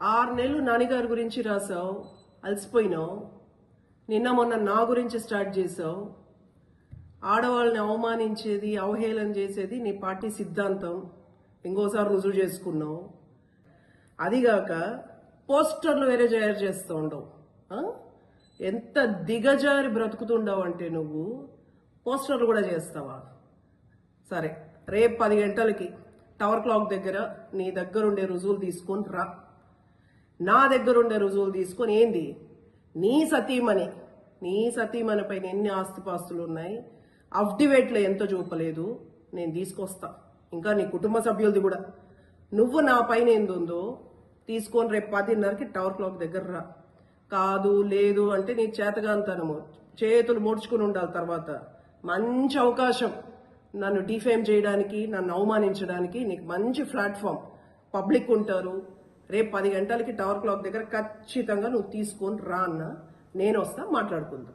ఆరు నెలలు నాన్నగారి గురించి రాసావు అలసిపోయినావు. నిన్న మొన్న నా గురించి స్టార్ట్ చేసావు. ఆడవాళ్ళని అవమానించేది అవహేళన చేసేది నీ పార్టీ సిద్ధాంతం. ఇంకోసారి రుజువు చేసుకున్నావు. అదిగాక పోస్టర్లు వేరే తయారు చేస్తూ ఉండవు. ఎంత దిగజారి బ్రతుకుతుండవు అంటే నువ్వు పోస్టర్లు కూడా చేస్తావా? సరే రేపు పది గంటలకి టవర్ క్లాక్ దగ్గర నీ దగ్గర ఉండే రుజువులు తీసుకొని రా. నా దగ్గర ఉండే రుజువులు తీసుకొని ఏంది? నీ సతీమణి నీ సతీమణిపైన ఎన్ని ఆస్తిపాస్తులు ఉన్నాయి? అఫ్డివేట్లో ఎంత చూపలేదు? నేను తీసుకొస్తా. ఇంకా నీ కుటుంబ సభ్యులది కూడా. నువ్వు నా పైన ఏందుందో తీసుకొని రేపు పదిన్నరకి టవర్ క్లాక్ దగ్గర రా. కాదు లేదు అంటే నీ చేతగాంతనము చేతులు ముడుచుకుని ఉండాలి తర్వాత. మంచి అవకాశం. నన్ను డిఫేమ్ చేయడానికి నన్ను అవమానించడానికి నీకు మంచి ప్లాట్ఫామ్. పబ్లిక్ ఉంటారు. రేపు పది గంటలకి టవర్ క్లాక్ దగ్గర ఖచ్చితంగా నువ్వు తీసుకొని రా అన్న. నేను వస్తా మాట్లాడుకుందాం.